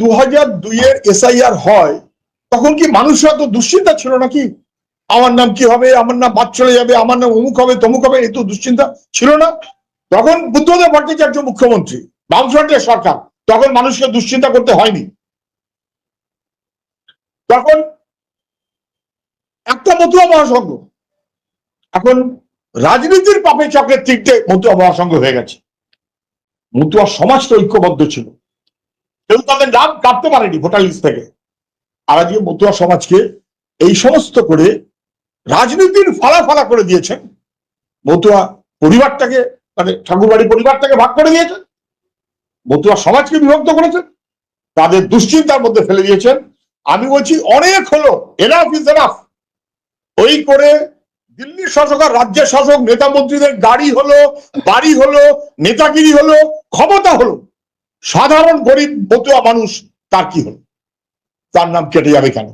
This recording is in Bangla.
দু এসআইআর হয়, তখন কি মানুষরা তো দুশ্চিন্তা ছিল নাকি? আমার নাম কি হবে? আমার নাম বাদ চলে যাবে? আমার নাম অমুক হবে, তমুক হবে এই তো দুশ্চিন্তা ছিল না। তখন বুদ্ধদেব ভট্টাচার্য মুখ্যমন্ত্রী, বামফ্রন্টের সরকার, তখন মানুষকে দুশ্চিন্তা করতে হয়নি। তখন একটা মতুয়া মহাসংঘ, এখন রাজনীতির পাপে চক্রের তিনটে মতুয়া মহাসংঘ হয়ে গেছে। মতুয়া সমাজ তো ঐক্যবদ্ধ ছিল। কেউ তাদের নাম কাটতে পারেনি ভোটার লিস্ট থেকে। আর আজকে মতুয়া সমাজকে এই সমস্ত করে রাজনীতির ফালা ফালা করে দিয়েছেন। মতুয়া পরিবারটাকে মানে ঠাকুরবাড়ি পরিবারটাকে ভাগ করে দিয়েছেন। মতুয়া সমাজকে বিভক্ত করেছেন। তাদের দুশ্চিন্তার মধ্যে ফেলে দিয়েছেন। আমি বলছি, অনেক হলো এনাফ ইজ এনাফ ওই করে দিল্লির শাসক আর রাজ্যের শাসক, নেতা মন্ত্রীদের গাড়ি হলো, বাড়ি হলো, নেতাগিরি হলো, ক্ষমতা হলো। সাধারণ গরিব মতুয়া মানুষ তার কি হল? তার নাম কেটে যাবে কেন?